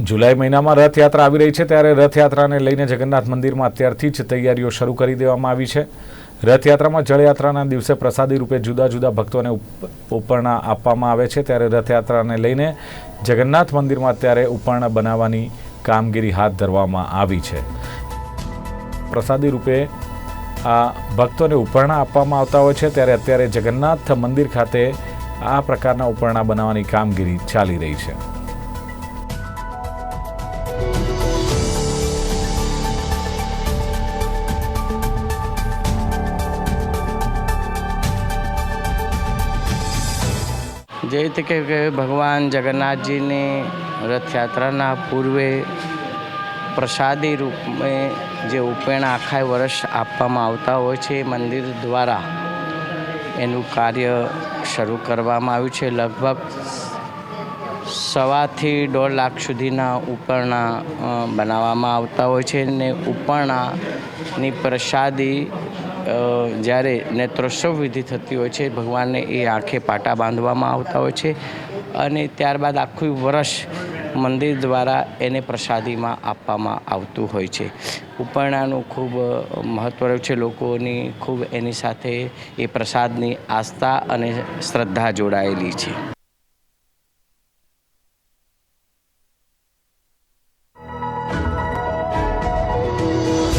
જુલાઈ મહિનામાં રથયાત્રા આવી રહી છે ત્યારે રથયાત્રાને લઈને જગન્નાથ મંદિરમાં અત્યારથી જ તૈયારીઓ શરૂ કરી દેવામાં આવી છે. રથયાત્રામાં જળયાત્રાના દિવસે પ્રસાદી રૂપે જુદા જુદા ભક્તોને ઉપ- ઉપરણા આપવામાં આવે છે. ત્યારે રથયાત્રાને લઈને જગન્નાથ મંદિરમાં અત્યારે ઉપરણા બનાવવાની કામગીરી હાથ ધરવામાં આવી છે. પ્રસાદી રૂપે આ ભક્તોને ઉપરણા આપવામાં આવતા હોય છે. ત્યારે અત્યારે જગન્નાથ મંદિર ખાતે આ પ્રકારના ઉપરણા બનાવવાની કામગીરી ચાલી રહી છે. જે રીતે કે ભગવાન જગન્નાથજીની રથયાત્રાના પૂર્વે પ્રસાદી રૂપે જે ઉપેણ આખા વર્ષ આપવામાં આવતા હોય છે મંદિર દ્વારા એનું કાર્ય શરૂ કરવામાં આવ્યું છે. લગભગ સવાથી દોઢ લાખ સુધીના ઉપરણા બનાવવામાં આવતા હોય છે ને ઉપરણાની પ્રસાદી જ્યારે નેત્રોત્સવ વિધિ થતી હોય છે, ભગવાનને એ આંખે પાટા બાંધવામાં આવતા હોય છે અને ત્યારબાદ આખું વર્ષ મંદિર દ્વારા એને પ્રસાદીમાં આપવામાં આવતું હોય છે. ઉપરણાનું ખૂબ મહત્ત્વ રહ્યું છે, લોકોની ખૂબ એની સાથે એ પ્રસાદની આસ્થા અને શ્રદ્ધા જોડાયેલી છે.